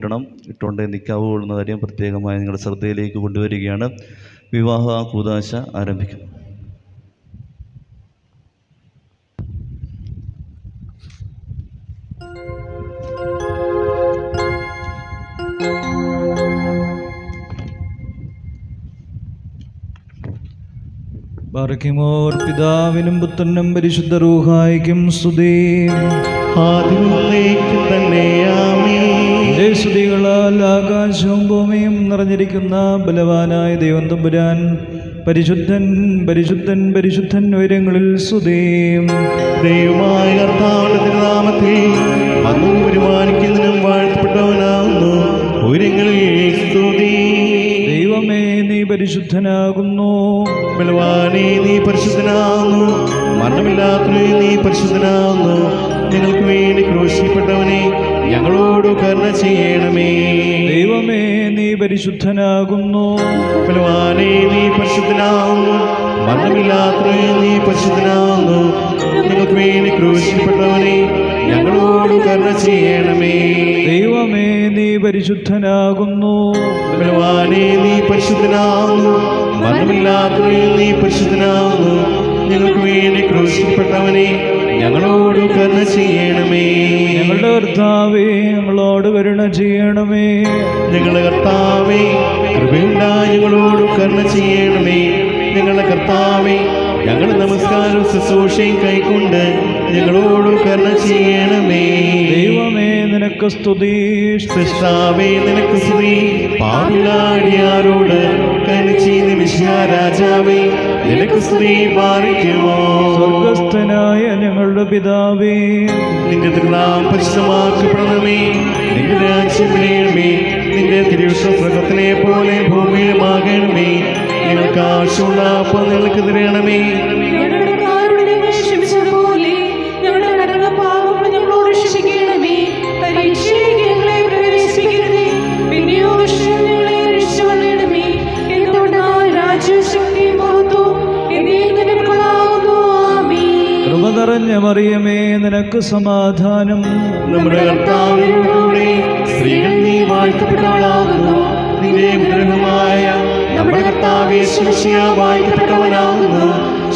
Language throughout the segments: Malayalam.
ഇടണം ഇട്ടുകൊണ്ട് നിൽക്കാവൂ എന്ന കാര്യം പ്രത്യേകമായി നിങ്ങളുടെ ശ്രദ്ധയിലേക്ക് കൊണ്ടുവരികയാണ്. വിവാഹ കൂതാശ ആരംഭിക്കും പിതാവിനും പുത്രനും പരിശുദ്ധ റൂഹായിക്കും സ്തുതി. ആദ്യം തന്നെ ആമീൻ. എന്റെ സ്തുതികളാൽ ആകാശവും ഭൂമിയും നിറഞ്ഞിരിക്കുന്ന ബലവാനായ ദൈവം തമ്പുരാൻ പരിശുദ്ധൻ പരിശുദ്ധൻ പരിശുദ്ധൻ ഉയരങ്ങളിൽ സ്തുതിയും. ദൈവമായ കർത്താവിന്റെ തിരുനാമത്തിൽ അന്നും വരുമാനിക്കുന്നതിനും വാഴ്ത്തപ്പെട്ടവനാകുന്നു. ഉയരങ്ങളിൽ സ്തുതി. ദൈവമേ നീ പരിശുദ്ധനാകുന്നു. ബലവാനേ നീ പരിശുദ്ധനാകുന്നു. മരണമില്ലാത്ത നീ പരിശുദ്ധനാകുന്നു. ഞങ്ങൾക്ക് വേണ്ടി ക്രൂശിക്കപ്പെട്ടവനെ ഞങ്ങളോട് കരുണ ചെയ്യണമേ. ദൈവമേ നീ പരിശുദ്ധനാകുന്നു. ബലവാനെ നീ പരിശുദ്ധനാകുന്നു. മരണമില്ലാത്തവനെ നീ പരിശുദ്ധനാകുന്നു. ഞങ്ങൾക്ക് വേണ്ടി ക്രൂശിക്കപ്പെട്ടവനെ ഞങ്ങളോട് കരുണ ചെയ്യണമേ. ദൈവമേ നീ പരിശുദ്ധനാകുന്നു. ബലവാനെ നീ പരിശുദ്ധനാകുന്നു. മരണമില്ലാത്തവനെ നീ പരിശുദ്ധനാകുന്നു. ഞങ്ങൾക്ക് വേണ്ടി ക്രൂശിക്കപ്പെട്ടവനെ ഞങ്ങളോട് കരുണ ചെയ്യണമേ. ഞങ്ങളുടെ കർത്താവേ ഞങ്ങളോട് കരുണ ചെയ്യണമേ. ഞങ്ങളുടെ കർത്താവേ കൃപയുണ്ടായി ഞങ്ങളോട് കരുണ ചെയ്യണമേ. ഞങ്ങളുടെ കർത്താവേ ഞങ്ങളുടെ നമസ്കാരം ശുശ്രൂഷയും കൈക്കൊണ്ട് ഞങ്ങളോട് കരുണ ചെയ്യണമേ. ദൈവമേ നിനക്ക് സ്തുതി സൃഷ്ടാവേ നിനക്ക് സ്തുതി. പാപിളാടിയാരോട് കനിച്ചീനി വിശ്വ രാജാവേ നിനക്ക് സ്തുതി മാറിക്കുമോ സ്വർഗസ്ഥനായ ഞങ്ങളുടെ പിതാവേ നിന്റെ തിരുനാം പരിശുദ്ധമാക്കപ്പെടണമേ നിന്റെ രാജ്യം വിളയണമേ നിന്റെ തിരുവിശ്വസത്തിനെ പോലെ ഭൂമിയിലുമാകണമേ ഞങ്ങൾക്ക് ആവശ്യമുള്ള അപ്പം നിങ്ങൾക്ക് തരണമേ നിനക്ക് സമാധാനം. നമ്മുടെ കർത്താവിനോടുകൂടെ സ്ത്രീകൾ നീ വാഴ്ത്തപ്പെട്ടവളാകുന്നു. നിന്റെ വിഗ്രഹമായ നമ്മുടെ കർത്താവെ ശിഷ്യ വാഴ്ത്തപ്പെട്ടവനാകുന്നു.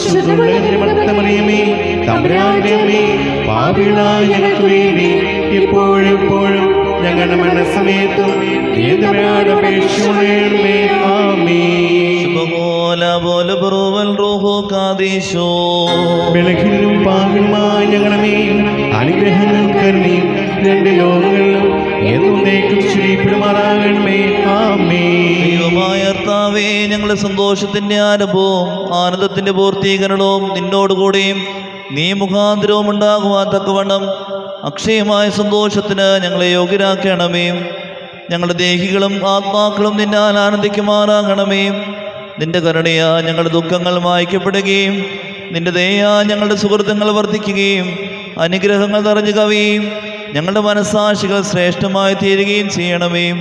ശുദ്ധമുള്ള മറിയമേ തമ്പുരാന്റെ അമ്മേ പാപികളായ ഞങ്ങൾക്ക് വേണ്ടി ഇപ്പോഴും എപ്പോഴും ഞങ്ങളുടെ കാതീശോ. ബലഹീനും പാപികളുമായ ഞങ്ങളുടെ മേൽ അനുഗ്രഹങ്ങൾ രണ്ട് ലോകങ്ങളിലും എന്നേക്കും ശ്രീപ്പെടുമാറാകണമേ ആമേ ദൈവമായ കർത്താവേ ഞങ്ങളുടെ സന്തോഷത്തിന്റെ ആരംഭവും ആനന്ദത്തിന്റെ പൂർത്തീകരണവും നിന്നോടുകൂടിയും നീ മുഖാന്തരവും ഉണ്ടാകുവാൻ തക്കവണ്ണം അക്ഷയമായ സന്തോഷത്തിന് ഞങ്ങളെ യോഗ്യരാക്കണമേ. ഞങ്ങളുടെ ദേഹികളും ആത്മാക്കളും നിന്നാൽ ആനന്ദിക്കുമാറാകണമേ. നിന്റെ കരുണയാ ഞങ്ങളുടെ ദുഃഖങ്ങൾ മായ്ക്കപ്പെടുകയും നിന്റെ ദയാ ഞങ്ങളുടെ സുഹൃത്തുക്കൾ വർദ്ധിക്കുകയും അനുഗ്രഹങ്ങൾ നിറഞ്ഞു കവിയും ഞങ്ങളുടെ മനസ്സാക്ഷികൾ ശ്രേഷ്ഠമായി തീരുകയും ചെയ്യണമേ.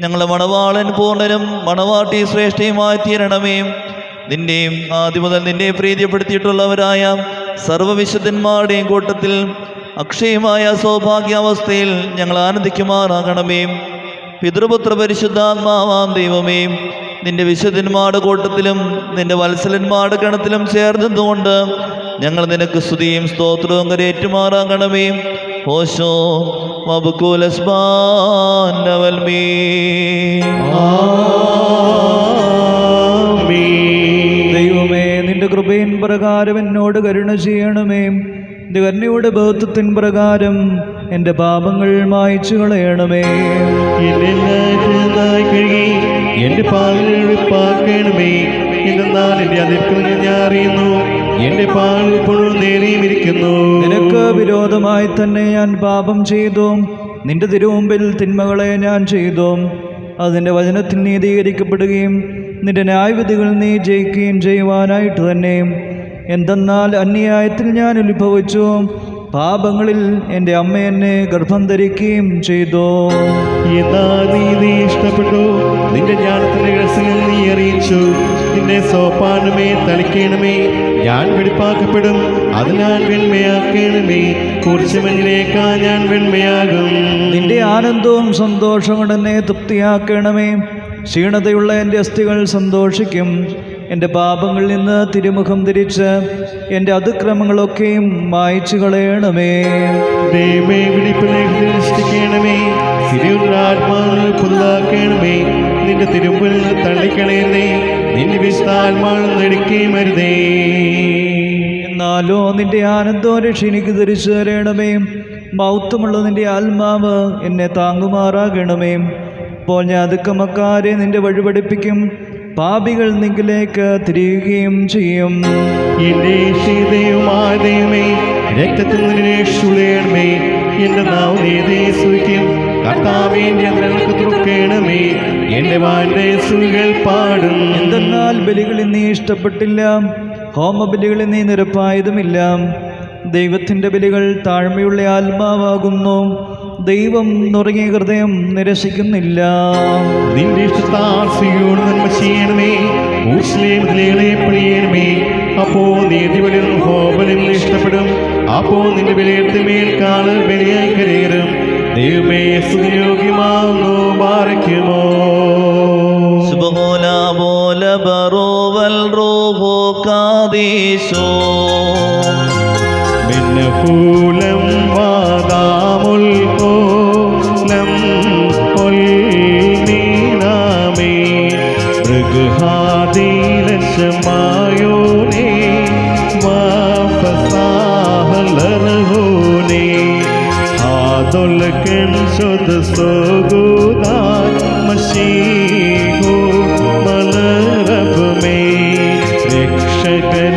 ഞങ്ങളുടെ മണവാളൻ പൂർണനും മണവാട്ടി ശ്രേഷ്ഠയുമായി തീരണമേ. നിന്റെയും ആദ്യം മുതൽ നിന്നെ പ്രീതിപ്പെടുത്തിയിട്ടുള്ളവരായ സർവവിശുദ്ധന്മാരുടെയും കൂട്ടത്തിൽ അക്ഷയമായ സൗഭാഗ്യാവസ്ഥയിൽ ഞങ്ങൾ ആനന്ദിക്കുമാറാകണമേ. പിതൃപുത്ര പരിശുദ്ധാത്മാവാം ദൈവമേ നിന്റെ വിശുദ്ധന്മാരുടെ കൂട്ടത്തിലും നിന്റെ വത്സലന്മാരുടെ ഗണത്തിലും ചേർന്നതുകൊണ്ട് ഞങ്ങൾ നിനക്ക് സ്തുതിയും സ്തോത്രവും കരേറ്റുമാറാകണമേ ഓശോ മബുക്കുലസ്ബാനവൽമീ ആമേൻ. ദൈവമേ നിന്റെ കൃപയിൻ പ്രകാരം എന്നോട് കരുണ ചെയ്യണമേ. നിന്റെ കന്യയുടെ ബഹുത്വത്തിൻ പ്രകാരം എന്റെ പാപങ്ങൾ മായച്ചു കളയണമേ. എന്റെ നായി പാക്കണമേ എന്നാൽ എന്റെ അതിർക്കുന്ന ഞാൻ അറിയുന്നു. എന്റെ പാൽ ഇപ്പോഴും നേരെയും ഇരിക്കുന്നു നിനക്ക് വിരോധമായി തന്നെ ഞാൻ പാപം ചെയ്തു. നിന്റെ തിരുമുമ്പിൽ തിന്മകളെ ഞാൻ ചെയ്തു. അതിന്റെ വചനത്തിൽ നീതീകരിക്കപ്പെടുകയും നിന്റെ ന്യായവിധികൾ നീ ജയിക്കുകയും ചെയ്യുവാനായിട്ട് തന്നെ എന്തെന്നാൽ അന്യായത്തിൽ ഞാൻ ഉത്ഭവിച്ചു പാപങ്ങളിൽ എന്റെ അമ്മ എന്നെ ഗർഭം ധരിക്കുകയും ചെയ്തു. എന്നാൽ നീ നീ ഇഷ്ടപ്പെട്ടു? നിന്റെ ജ്ഞാനത്തിന്റെ രഹസ്യങ്ങൾ നീ അറിയിച്ചു. നിന്റെ സോപാനമേ തളിക്കണമേ. ഞാൻ വെടിപ്പാക്കപ്പെടും. അതിനാൽ വെണ്മയാക്കണമേ. കുറിച്ച് ഞാൻ വെണ്മയാകും. നിന്റെ ആനന്ദവും സന്തോഷവും എന്നെ തൃപ്തിയാക്കണമേ. ക്ഷീണതയുള്ള എന്റെ അസ്ഥികൾ സന്തോഷിക്കും. എന്റെ പാപങ്ങളിൽ നിന്ന് തിരുമുഖം തിരിച്ച് എന്റെ അതിക്രമങ്ങളൊക്കെയും മായ്ച്ചു കളയണമേ. ദൈവമേ വിളിപ്പിനെ ദൃഷ്ടിക്കണമേ തിരുവിതാത്മാവിനെ പുതുതാക്കണമേ. നിന്റെ തിരുമ്പിൽ നിന്ന് തള്ളിക്കളയരുതേ. നിന്റെ വിശുദ്ധാത്മാവിൽ നെടുക്കുകയും അരുതേ. എന്നാലോ നിന്റെ ആനന്ദവും രക്ഷണിക്ക് തിരിച്ചു തരണമേ. മൗത്വമുള്ള നിന്റെ ആത്മാവ് എന്നെ താങ്ങുമാറാകണമേ. അപ്പോൾ ഞാൻ അതുക്കമക്കാരെ നിന്റെ വഴിപഠിപ്പിക്കും പാപികൾ നിങ്കിലേക്ക് തിരിയുകയും ചെയ്യും. ശീതയുമായ ദൈവമേ രക്തത്തിൽ നിന്നെ തുറക്കണമേ വാന്റെ സുകൾ പാടും. എന്തെന്നാൽ ബലികളിൽ നീ ഇഷ്ടപ്പെട്ടില്ല ഹോമബലികളിൽ നീ നിരപ്പായതുമില്ല. ദൈവത്തിന്റെ ബലികൾ താഴ്മയുള്ള ആത്മാവാകുന്നു. ദൈവം നുറങ്ങിയ ഹൃദയം നിരസിക്കുന്നില്ല. നിന്റെ ഇഷ്ടത്താസിയോട് നന്മ ചെയ്യണമേ. ഊഷ്ലേമിലെ പണിയണമേ അപ്പോ നീതി വലിയ ഹോബലിൽ ഇഷ്ടപ്പെടും. അപ്പോ നിന്റെ വിലയിരുത്തി മേൽ കാൽ ബലിയായി കരയറും. ദൈവമേ സുയോഗ്യമാവുന്നു ബാരയ്ക്കുമോ? സുബഹോല പോല ബറോവൽ റോഹോ കാദീശോ പിന്നെ വാദാമുൽ ആദൊലക്കൻ ശുദ്ധ സോഗുദാൻ മശീഹോ മലരബമേ രക്ഷകനെ വൈദിക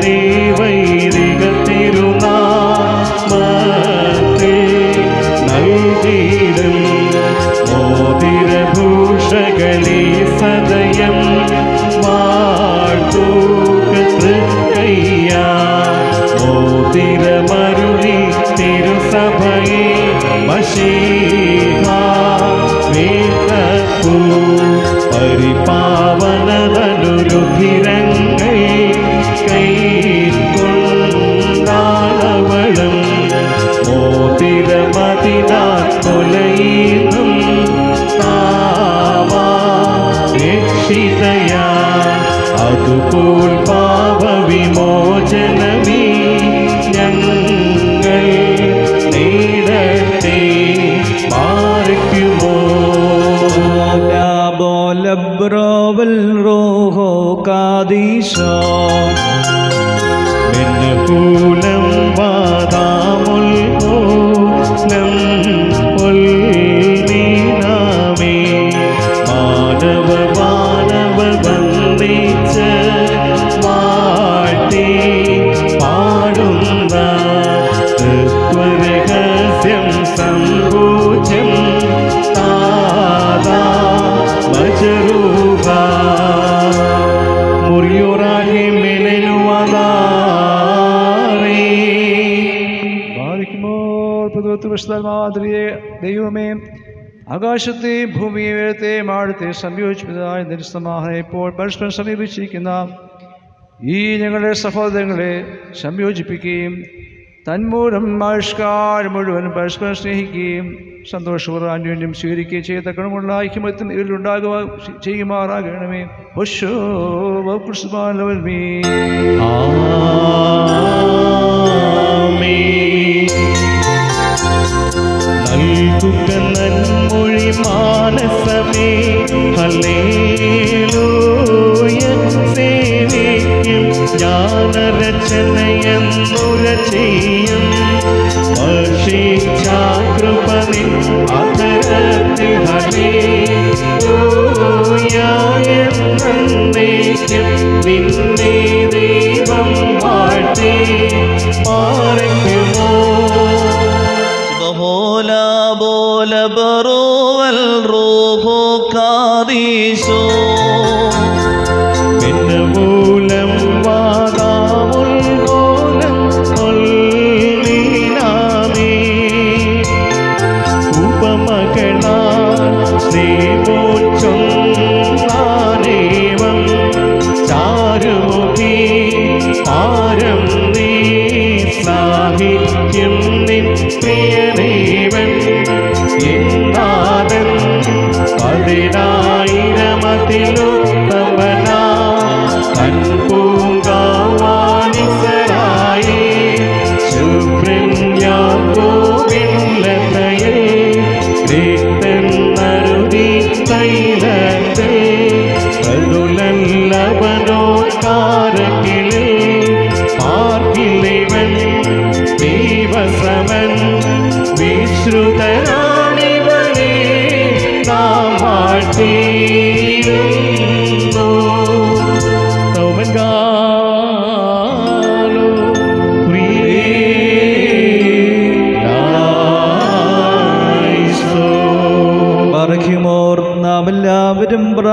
ദൈവമേ ആകാശത്തെ ഭൂമിയെ വേഴത്തെ മാഴത്തെ സംയോജിപ്പിച്ചതായ നിരസ്തമാഹനെ ഇപ്പോൾ പരസ്പരം സമീപിച്ചിരിക്കുന്ന ഈ ഞങ്ങളുടെ സഹോദരങ്ങളെ സംയോജിപ്പിക്കുകയും തന്മൂലം ആവിഷ്കാരം മുഴുവൻ പരസ്പരം സ്നേഹിക്കുകയും സന്തോഷപൂർവം അന്യോന്യം സ്വീകരിക്കുകയും ചെയ്യത്തക്കണമുള്ള ഐക്യമത്യം ഇവരിലുണ്ടാകുക ചെയ്യുമാറാകണമേ. ഒശോ നൽകുക നന്മൊഴി മാനസമേ. ഹലേലൂയ സേവിക്കും ജ്ഞാനരചനയെന്നുര ചെയ്യും ഭക്ഷിച്ചാകൃപനി അതരത്തിൽ ഹല്ലേലൂയ എന്നേക്കും നിന്നെ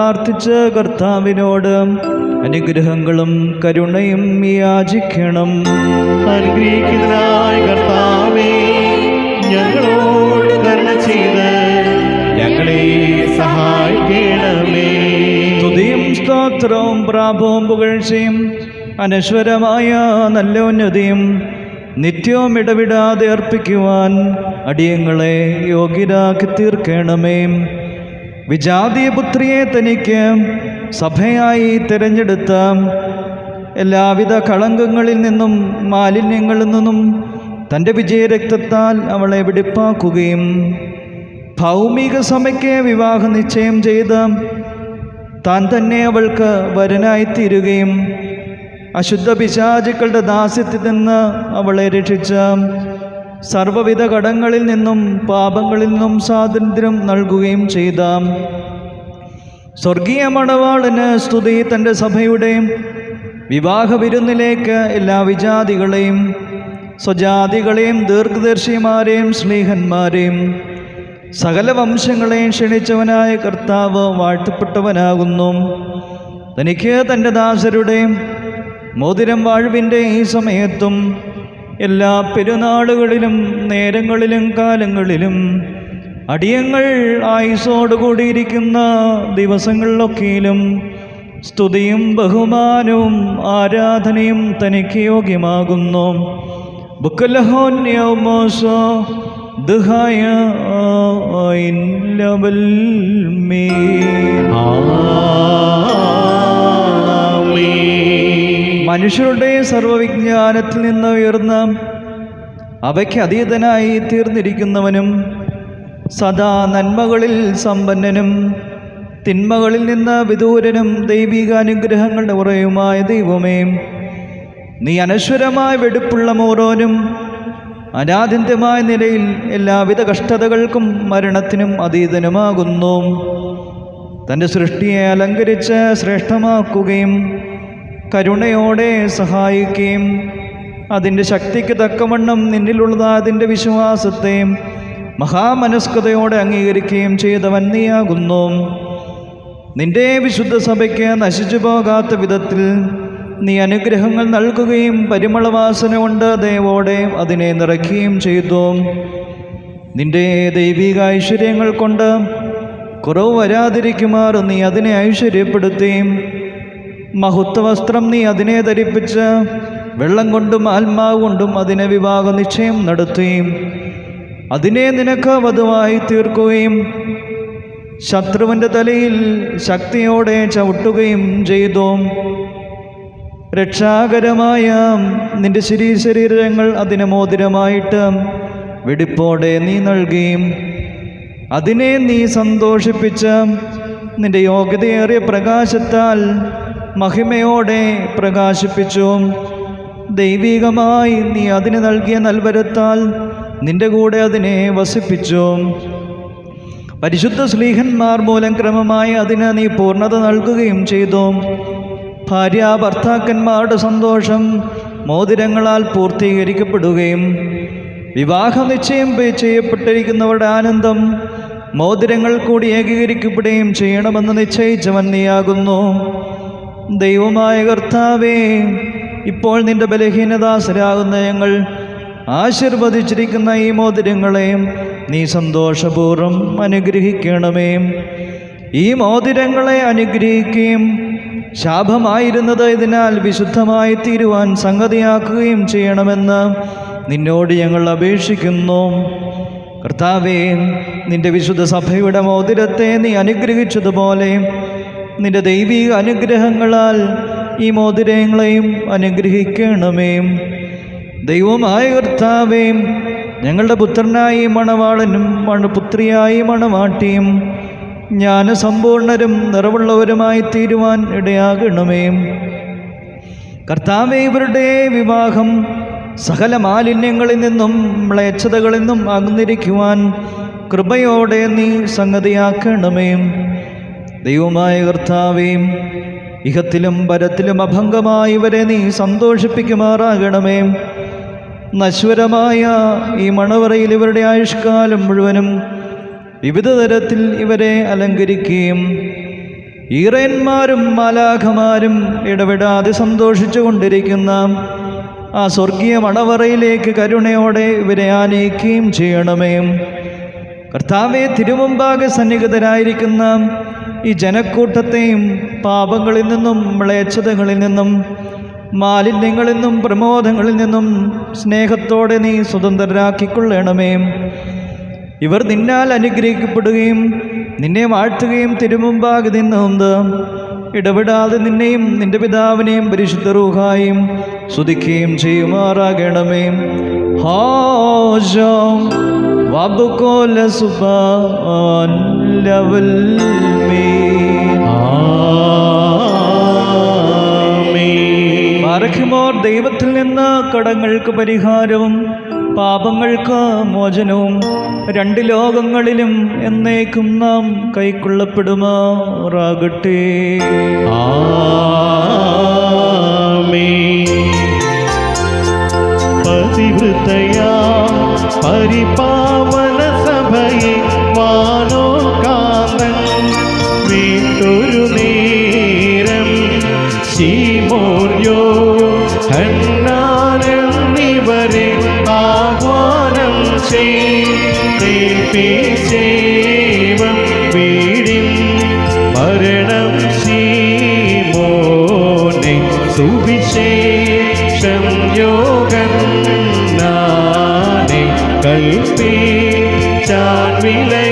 പ്രാർത്ഥിച്ച് കർത്താവിനോട് അനുഗ്രഹങ്ങളും കരുണയും യാചിക്കണം. അനുഗ്രഹിക്കുന്നതിനായി കർത്താവേ ഞങ്ങളോട് കരുണ ചെയ്ത് ഞങ്ങളെ സഹായിക്കണമേ. സ്തുതിയും സ്തോത്രവും പ്രാപവും പുകഴ്ചയും അനശ്വരമായ നല്ല ഉന്നതിയും നിത്യവും ഇടവിടാതെ അർപ്പിക്കുവാൻ അടിയങ്ങളെ യോഗ്യരാക്കി തീർക്കണമേ വിജാതീയ പുത്രിയെ തനിക്ക് സഭയായി തിരഞ്ഞെടുത്ത എല്ലാവിധ കളങ്കങ്ങളിൽ നിന്നും മാലിന്യങ്ങളിൽ നിന്നും തന്റെ വിജയരക്തത്താൽ അവളെ വെടിപ്പാക്കുകയും ഭൗമിക സഭയ്ക്ക് വിവാഹ നിശ്ചയം ചെയ്ത് താൻ തന്നെ അവൾക്ക് വരനായിത്തീരുകയും അശുദ്ധ പിശാചുക്കളുടെ ദാസ്യത്തിൽ നിന്ന് അവളെ രക്ഷിച്ച സർവവിധ കടങ്ങളിൽ നിന്നും പാപങ്ങളിൽ നിന്നും സ്വാതന്ത്ര്യം നൽകുകയും ചെയ്ത. സ്വർഗീയ മണവാളന് സ്തുതി തന്റെ സഭയുടെ വിവാഹ വിരുന്നിലേക്ക് എല്ലാ വിജാതികളെയും സ്വജാതികളെയും ദീർഘദർശിമാരെയും സ്നേഹന്മാരെയും സകല വംശങ്ങളെയും ക്ഷണിച്ചവനായ കർത്താവ് വാഴ്ത്തപ്പെട്ടവനാകുന്നു. തനിക്ക് തന്റെ ദാസരുടെ മോതിരം വാഴുവിന്റെ ഈ സമയത്തും എല്ലാ പെരുന്നാളുകളിലും നേരങ്ങളിലും കാലങ്ങളിലും അടിയങ്ങൾ ആയുസോടുകൂടിയിരിക്കുന്ന ദിവസങ്ങളിലൊക്കെയും സ്തുതിയും ബഹുമാനവും ആരാധനയും തനിക്ക് യോഗ്യമാകുന്നു ബുക്കലഹോന്യമോസോ ദുഹായ ലവൽ മേ. മനുഷ്യരുടെ സർവവിജ്ഞാനത്തിൽ നിന്ന് ഉയർന്ന അവയ്ക്ക് അതീതനായി തീർന്നിരിക്കുന്നവനും സദാ നന്മകളിൽ സമ്പന്നനും തിന്മകളിൽ നിന്ന് വിദൂരനും ദൈവിക അനുഗ്രഹങ്ങളുടെ ഉറയുമായ ദൈവമേ നീ അനശ്വരമായ വെടുപ്പുള്ള മോറോനും അനാദിന്യമായ നിലയിൽ എല്ലാവിധ കഷ്ടതകൾക്കും മരണത്തിനും അതീതനുമാകുന്നു. തന്റെ സൃഷ്ടിയെ അലങ്കരിച്ച് ശ്രേഷ്ഠമാക്കുകയും കരുണയോടെ സഹായിക്കുകയും അതിന്റെ ശക്തിക്ക് തക്കവണ്ണം നിന്നിലുള്ളത് അതിന്റെ വിശ്വാസത്തെ മഹാമനസ്കതയോടെ അംഗീകരിക്കുകയും ചെയ്തവൻ നീയാകുന്നു. നിന്റെ വിശുദ്ധ സഭയ്ക്ക് നശിച്ചു പോകാത്ത വിധത്തിൽ നീ അനുഗ്രഹങ്ങൾ നൽകുകയും പരിമളവാസന കൊണ്ട് ദേവോടെ അതിനെ നിറയ്ക്കുകയും ചെയ്തു. നിന്റെ ദൈവിക ഐശ്വര്യങ്ങൾ കൊണ്ട് കുറവ് വരാതിരിക്കുമാർ നീ അതിനെ ഐശ്വര്യപ്പെടുത്തുകയും മഹത്വ വസ്ത്രം നീ അതിനെ ധരിപ്പിച്ച് വെള്ളം കൊണ്ടും ആത്മാവ് കൊണ്ടും അതിനെ വിവാഹ നിശ്ചയം നടത്തുകയും അതിനെ നിനക്ക് വധുവായി തീർക്കുകയും ശത്രുവിന്റെ തലയിൽ ശക്തിയോടെ ചവിട്ടുകയും ചെയ്തു. രക്ഷാകരമായ നിന്റെ ശരീ ശരീരങ്ങൾ അതിന് മോതിരമായിട്ട് വെടിപ്പോടെ നീ നൽകുകയും അതിനെ നീ സന്തോഷിപ്പിച്ച് നിന്റെ യോഗ്യതയേറിയ പ്രകാശത്താൽ മഹിമയോടെ പ്രകാശിപ്പിച്ചു ദൈവികമായി നീ അതിന് നൽകിയ നൽവരത്താൽ നിന്റെ കൂടെ അതിനെ വസിപ്പിച്ചു. പരിശുദ്ധ സ്ലീഹന്മാർ മൂലം ക്രമമായി അതിന് നീ പൂർണത നൽകുകയും ചെയ്തു. ഭാര്യ ഭർത്താക്കന്മാരുടെ സന്തോഷം മോതിരങ്ങളാൽ പൂർത്തീകരിക്കപ്പെടുകയും വിവാഹ നിശ്ചയം ചെയ്യപ്പെട്ടിരിക്കുന്നവരുടെ ആനന്ദം മോതിരങ്ങൾ കൂടി ഏകീകരിക്കപ്പെടുകയും ചെയ്യണമെന്ന് നിശ്ചയിച്ചവൻ നീയാകുന്നു. ദൈവമായ കർത്താവേ ഇപ്പോൾ നിന്റെ ബലഹീനദാസരാകുന്ന ഞങ്ങൾ ആശീർവദിച്ചിരിക്കുന്ന ഈ മോതിരങ്ങളെയും നീ സന്തോഷപൂർവം അനുഗ്രഹിക്കണമേ. ഈ മോതിരങ്ങളെ അനുഗ്രഹിക്കുകയും ശാപമായിരുന്നത് ഇതിനാൽ വിശുദ്ധമായി തീരുവാൻ സംഗതിയാക്കുകയും ചെയ്യണമെന്ന് നിന്നോട് ഞങ്ങൾ അപേക്ഷിക്കുന്നു. കർത്താവേ നിന്റെ വിശുദ്ധ സഭയുടെ മോതിരത്തെ നീ അനുഗ്രഹിച്ചതുപോലെ നിന്റെ ദൈവിക അനുഗ്രഹങ്ങളാൽ ഈ മോതിരങ്ങളെയും അനുഗ്രഹിക്കണമേ. ദൈവമായ കർത്താവേയും ഞങ്ങളുടെ പുത്രനായി മണവാളനും മണപുത്രിയായി മണവാട്ടിയും ജ്ഞാനസമ്പൂർണരും നിറവുള്ളവരുമായി തീരുവാൻ ഇടയാകണമേ. കർത്താവെ ഇവരുടെ വിവാഹം സകല മാലിന്യങ്ങളിൽ നിന്നും മ്ലേച്ഛതകളിൽ നിന്നും അകന്നിരിക്കുവാൻ കൃപയോടെ നീ സംഗതിയാക്കണമേ. ദൈവമായ കർത്താവേയും ഇഹത്തിലും പരത്തിലും അഭംഗമായി ഇവരെ നീ സന്തോഷിപ്പിക്കുമാറാകണമേ. നശ്വരമായ ഈ മണവറയിൽ ഇവരുടെ ആയുഷ്കാലം മുഴുവനും വിവിധ തരത്തിൽ ഇവരെ അലങ്കരിക്കുകയും ഈറയന്മാരും മാലാഖമാരും ഇടപെടാതെ സന്തോഷിച്ചു കൊണ്ടിരിക്കുന്ന ആ സ്വർഗീയ മണവറയിലേക്ക് കരുണയോടെ ഇവരെ ആനയിക്കുകയും ചെയ്യണമേ. കർത്താവെ തിരുമുമ്പാകെ സന്നിഹിതരായിരിക്കുന്ന ഈ ജനക്കൂട്ടത്തെയും പാപങ്ങളിൽ നിന്നും മ്ലേച്ഛതകളിൽ നിന്നും മാലിന്യങ്ങളിൽ നിന്നും പ്രമോദങ്ങളിൽ നിന്നും സ്നേഹത്തോടെ നീ സ്വതന്ത്രരാക്കിക്കൊള്ളണമേ. ഇവർ നിന്നാൽ അനുഗ്രഹിക്കപ്പെടുകയും നിന്നെ വാഴ്ത്തുകയും തിരുമുമ്പാകെ നിന്നുകൊണ്ട് ഇടപെടാതെ നിന്നെയും നിന്റെ പിതാവിനെയും പരിശുദ്ധ റൂഹായും സ്തുതിക്കുകയും ചെയ്യുമാറാകണമേ. ഹാജോ ലവൽ മേ ആമേൻ. മറക്കുമോർ ദൈവത്തിൽ നിന്ന് കടങ്ങൾക്ക് പരിഹാരവും പാപങ്ങൾക്ക് മോചനവും രണ്ട് ലോകങ്ങളിലും എന്നേക്കും നാം കൈക്കൊള്ളപ്പെടുമാറാകട്ടെ ആമേൻ. പരിപാവന സഭയെ വാനോ കാന്തൻ വീട്ടൊരു നേരം ശീമോര്യോ ഹന്നാനെന്നിവരെ ആഹ്വാനം ചെയ്യേവം വീടിൻ മരണം ശീമോനെ. സുവിശേഷം യോഗം கல்பே சான்விலை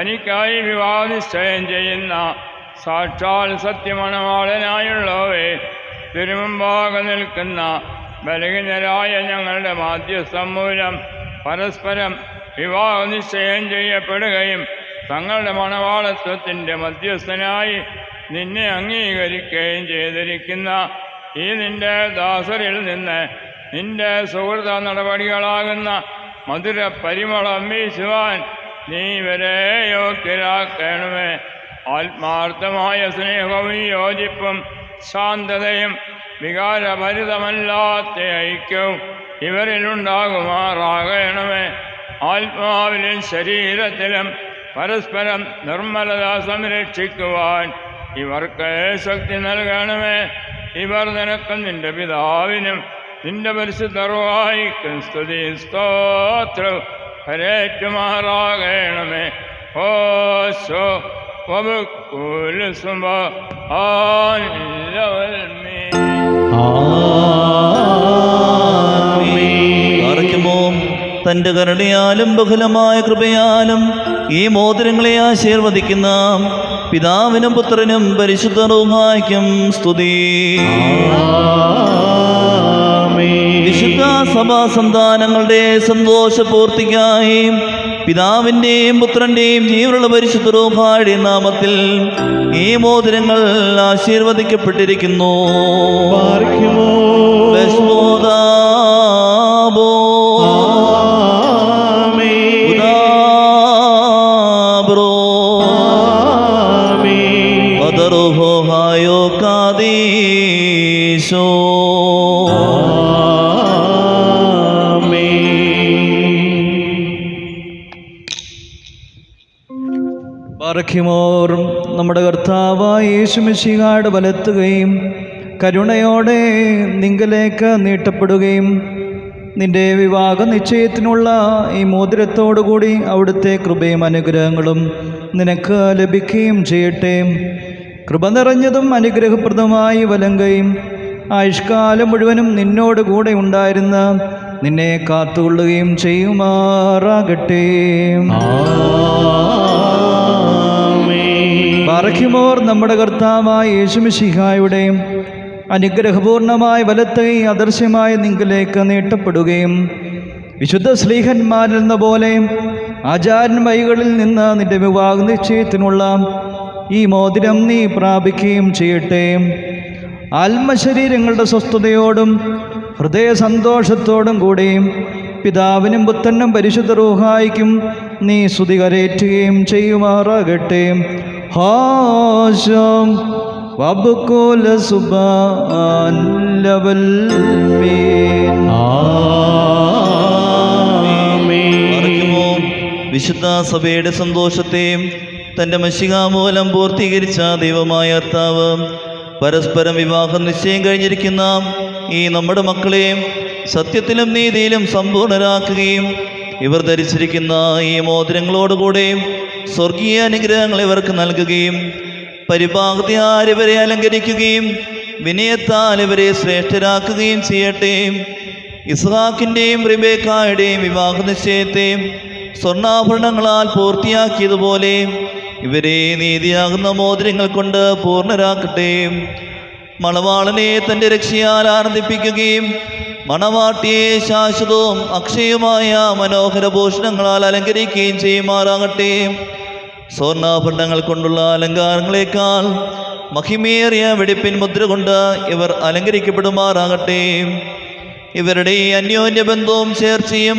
തനിക്കായി വിവാഹനിശ്ചയം ചെയ്യുന്ന സാക്ഷാൽ സത്യമണവാളനായുള്ളവേ തിരുമുമ്പാകെ നിൽക്കുന്ന ബലഹീനരായ ഞങ്ങളുടെ മാധ്യസ്ഥം മൂലം പരസ്പരം വിവാഹനിശ്ചയം ചെയ്യപ്പെടുകയും തങ്ങളുടെ മണവാളത്വത്തിന്റെ മധ്യസ്ഥനായി നിന്നെ അംഗീകരിക്കുകയും ചെയ്തിരിക്കുന്ന ഈ നിന്റെ ദാസരിൽ നിന്ന് നിന്റെ സുഹൃത നടപടികളാകുന്ന മധുര പരിമളം വീശുവാൻ നീ ഇവരെ യോഗ്യരാക്കണമേ ആത്മാർത്ഥമായ സ്നേഹവും യോജിപ്പും ശാന്തതയും വികാരഭരിതമല്ലാത്ത ഐക്യവും ഇവരിലുണ്ടാകുമാറാകണമേ. ആത്മാവിലും ശരീരത്തിലും പരസ്പരം നിർമ്മലത സംരക്ഷിക്കുവാൻ ഇവർക്ക് ശക്തി നൽകണമേ. ഇവർ നിനക്കും നിന്റെ പിതാവിനും നിന്റെ പരിശുദ്ധർവായിക്കും സ്തുതി സ്തോത്രം. ഹരേറ്റുമാറാകണമേ. ഓശോ വബുക്കുലുസുംബ ആല്ലവൽമീ പാറയ്ക്കുമോ തന്റെ കരുണയാലും ബഹുലമായ കൃപയാലും ഈ മോതിരങ്ങളെ ആശീർവദിക്കുന്ന പിതാവിനും പുത്രനും പരിശുദ്ധ റൂഹായ്ക്കും സ്തുതി. സഭാ സന്താനങ്ങളുടെ സന്തോഷപൂർത്തിക്കായി പിതാവിന്റെയും പുത്രന്റെയും ജീവനുള്ള പരിശുദ്ധ റൂഹായുടെ നാമത്തിൽ ഈ മോതിരങ്ങൾ ആശീർവദിക്കപ്പെട്ടിരിക്കുന്നു. യേശുമിശിഹാട് വലത്തുകയും കരുണയോടെ നിങ്കലേക്ക് നീട്ടപ്പെടുകയും നിന്റെ വിവാഹ നിശ്ചയത്തിനുള്ള ഈ മോതിരത്തോടുകൂടി അവിടുത്തെ കൃപയും അനുഗ്രഹങ്ങളും നിനക്ക് ലഭിക്കുകയും ചെയ്യട്ടെ. കൃപ നിറഞ്ഞതും അനുഗ്രഹപ്രദമായി വലങ്കയും ആയുഷ്കാലം മുഴുവനും നിന്നോട് കൂടെ ഉണ്ടായിരുന്ന നിന്നെ കാത്തുകൊള്ളുകയും ചെയ്യുമാറാകട്ടെ. പറയ്ക്കുമോർ നമ്മുടെ കർത്താവായ യേശുമിശിഹായുടെ അനുഗ്രഹപൂർണമായ വലത്തെ അദർശ്യമായ നിങ്കിലേക്ക് നീട്ടപ്പെടുകയും വിശുദ്ധ സ്ലീഹന്മാരിൽ നിന്ന പോലെ ആചാരൻ വൈകളിൽ നിന്ന് നിന്റെ വിവാഹ നിശ്ചയത്തിനുള്ള ഈ മോതിരം നീ പ്രാപിക്കുകയും ചെയ്യട്ടെ. ആത്മശരീരങ്ങളുടെ സ്വസ്ഥതയോടും ഹൃദയ സന്തോഷത്തോടും കൂടിയും പിതാവിനും പുത്തനും പരിശുദ്ധ റൂഹായിക്കും നീ സ്തുതി കരയേറ്റുകയും ചെയ്യുമാറാകട്ടെ. ഹാശം മീൻ പറയുമോ വിശുദ്ധ സഭയുടെ സന്തോഷത്തെയും തന്റെ മൂലം പൂർത്തീകരിച്ച ദൈവമായ കർത്താവ് പരസ്പരം വിവാഹം നിശ്ചയം കഴിഞ്ഞിരിക്കുന്ന ഈ നമ്മുടെ മക്കളെയും സത്യത്തിലും നീതിയിലും സമ്പൂർണരാക്കുകയും ഇവർ ധരിച്ചിരിക്കുന്ന ഈ മോതിരങ്ങളോടുകൂടെയും സ്വർഗീയ അനുഗ്രഹങ്ങൾ ഇവർക്ക് നൽകുകയും പരിഭാഗത്തിയാൽ ഇവരെ അലങ്കരിക്കുകയും വിനയത്താൽ ഇവരെ ശ്രേഷ്ഠരാക്കുകയും ചെയ്യട്ടെ. ഇസ്ഹാക്കിന്റെയും റിബേക്കായുടെയും വിവാഹ നിശ്ചയത്തെയും സ്വർണാഭരണങ്ങളാൽ പൂർത്തിയാക്കിയതുപോലെ ഇവരെ നീതിയാകുന്ന മോതിരങ്ങൾ കൊണ്ട് പൂർണരാക്കട്ടെ. മണവാളനെ തന്റെ രക്ഷയാൽ ആനന്ദിപ്പിക്കുകയും മണവാട്ടിയെ ശാശ്വതവും അക്ഷയുമായ മനോഹര ഭൂഷണങ്ങളാൽ അലങ്കരിക്കുകയും ചെയ്യുമാറാകട്ടെ. സ്വർണാഭരണങ്ങൾ കൊണ്ടുള്ള അലങ്കാരങ്ങളെക്കാൾ മഹിമേറിയ വെടിപ്പിൻ മുദ്ര കൊണ്ട് ഇവർ അലങ്കരിക്കപ്പെടുമാറാകട്ടെ. ഇവരുടെ ഈ അന്യോന്യ ബന്ധവും ചേർച്ചയും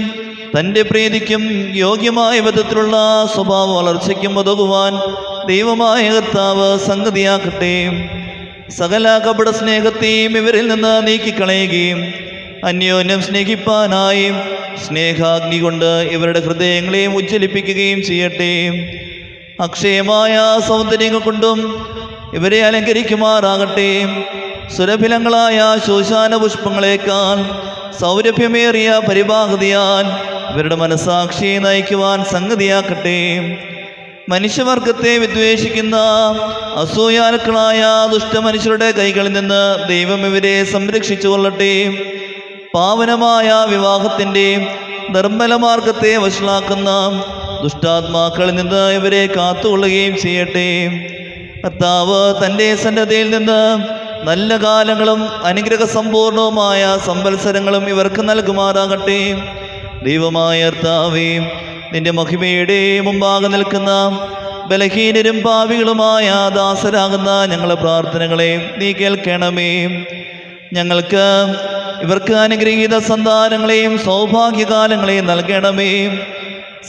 തന്റെ പ്രീതിക്കും യോഗ്യമായ വിധത്തിലുള്ള സ്വഭാവ വളർച്ചയ്ക്കും ഉതകുവാൻ ദൈവമായ കർത്താവ് സംഗതിയാക്കട്ടെ സകല കപട സ്നേഹത്തെയും ഇവരിൽ നിന്ന് നീക്കിക്കളയുകയും അന്യോന്യം സ്നേഹിപ്പാനായി സ്നേഹാഗ്നി കൊണ്ട് ഇവരുടെ ഹൃദയങ്ങളെയും ഉജ്ജ്വലിപ്പിക്കുകയും ചെയ്യട്ടെ. അക്ഷയമായ സൗന്ദര്യങ്ങൾ കൊണ്ടും ഇവരെ അലങ്കരിക്കുമാറാകട്ടെ. സുരഭിലങ്ങളായ ശോശാന പുഷ്പങ്ങളെക്കാൾ സൗരഭ്യമേറിയ പരിഭാഗതിയാൽ ഇവരുടെ മനസാക്ഷിയെ നയിക്കുവാൻ സംഗതിയാക്കട്ടെ. മനുഷ്യവർഗത്തെ വിദ്വേഷിക്കുന്ന അസൂയാലുക്കളായ ദുഷ്ടമനുഷ്യരുടെ കൈകളിൽ നിന്ന് ദൈവം ഇവരെ സംരക്ഷിച്ചു കൊള്ളട്ടെ പാവനമായ വിവാഹത്തിന്റെ നിർമ്മല മാർഗത്തെ വഷളാക്കുന്ന ദുഷ്ടാത്മാക്കളിൽ നിന്ന് ഇവരെ കാത്തുകൊള്ളുകയും ചെയ്യട്ടെ. കർത്താവ് തന്റെ സന്നദ്ധയിൽ നിന്ന് നല്ല കാലങ്ങളും അനുഗ്രഹ സമ്പൂർണവുമായ സംവത്സരങ്ങളും ഇവർക്ക് നൽകുമാറാകട്ടെ. ദൈവമായ കർത്താവേ നിന്റെ മഹിമയുടെ മുമ്പാകെ നിൽക്കുന്ന ബലഹീനരും പാവികളുമായ ദാസരാകുന്ന ഞങ്ങളുടെ പ്രാർത്ഥനകളെ നീ കേൾക്കണമേ. ഞങ്ങൾക്ക് ഇവർക്ക് അനുഗ്രഹീത സന്താനങ്ങളെയും സൗഭാഗ്യകാലങ്ങളെയും നൽകണമേ.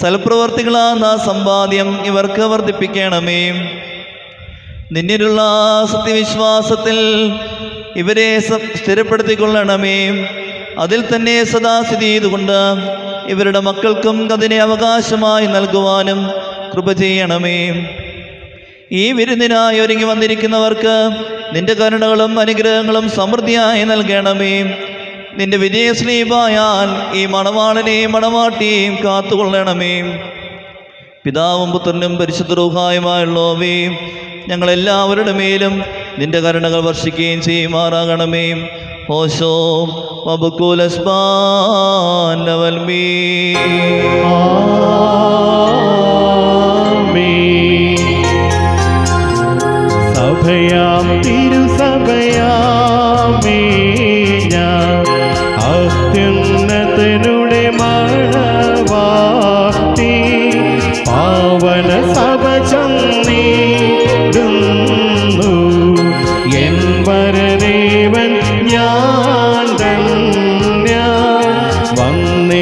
സൽപ്രവർത്തികളാകുന്ന സമ്പാദ്യം ഇവർക്ക് വർദ്ധിപ്പിക്കണമേ. നിന്നിലുള്ള സത്യവിശ്വാസത്തിൽ ഇവരെ സ്ഥിരപ്പെടുത്തിക്കൊള്ളണമേ. അതിൽ തന്നെ സദാ സ്ഥിതി ചെയ്തുകൊണ്ട് ഇവരുടെ മക്കൾക്കും അതിനെ അവകാശമായി നൽകുവാനും കൃപ ചെയ്യണമേ. ഈ വിരുന്നിനായി ഒരുങ്ങി വന്നിരിക്കുന്നവർക്ക് നിന്റെ കരുണകളും അനുഗ്രഹങ്ങളും സമൃദ്ധിയായി നൽകണമേ. നിന്റെ വിജയസ്ലീപായാൽ ഈ മണവാളനെയും മണവാട്ടിയെയും കാത്തുകൊള്ളണമേ. പിതാവും പുത്രനും പരിശുദ്ധ റൂഹായുമായുള്ളവേ ഞങ്ങളെല്ലാവരുടെ മേലും നിന്റെ കരുണകൾ വർഷിക്കുകയും ചെയ്യുമാറാകണമേ. ഓശോ വബുക്കുലസ്ബാനവൽമീ. സഭയാം തിരുസഭയാമേ.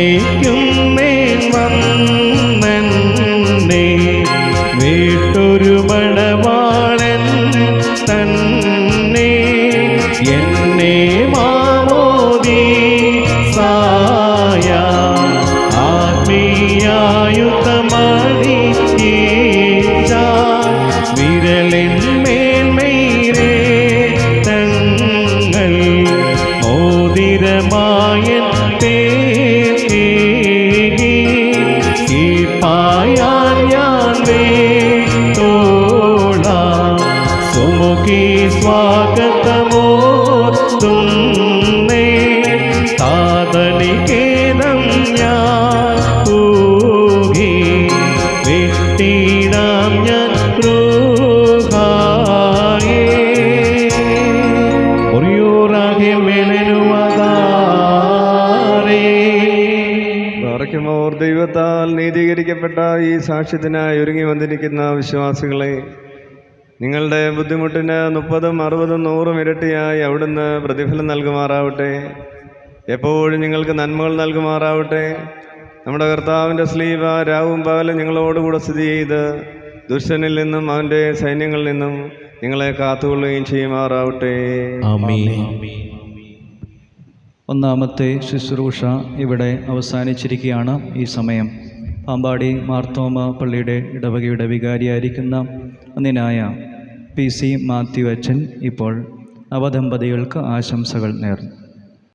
വന്നേക്കും സാക്ഷ്യത്തിനായി ഒരുങ്ങി വന്നിരിക്കുന്ന വിശ്വാസികളെ നിങ്ങളുടെ ബുദ്ധിമുട്ടിന് മുപ്പതും അറുപതും നൂറും ഇരട്ടിയായി അവിടുന്ന് പ്രതിഫലം നൽകുമാറാവട്ടെ. എപ്പോഴും നിങ്ങൾക്ക് നന്മകൾ നൽകുമാറാവട്ടെ. നമ്മുടെ കർത്താവിന്റെ സ്ലീവ രാവും പകലും നിങ്ങളോടുകൂടെ സ്ഥിതി ചെയ്ത് ദുഷ്ടനിൽ നിന്നും അവന്റെ സൈന്യങ്ങളിൽ നിന്നും നിങ്ങളെ കാത്തുകൊള്ളുകയും ചെയ്യുമാറാവട്ടെ. ഒന്നാമത്തെ ശുശ്രൂഷ ഇവിടെ അവസാനിച്ചിരിക്കുകയാണ് ഈ സമയം. പാമ്പാടി മാർത്തോമ പള്ളിയുടെ ഇടവകയുടെ വികാരിയായിരിക്കുന്ന അന്നിനായ പി സി മാത്യു അച്ഛൻ ഇപ്പോൾ നവദമ്പതികൾക്ക് ആശംസകൾ നേർന്നു.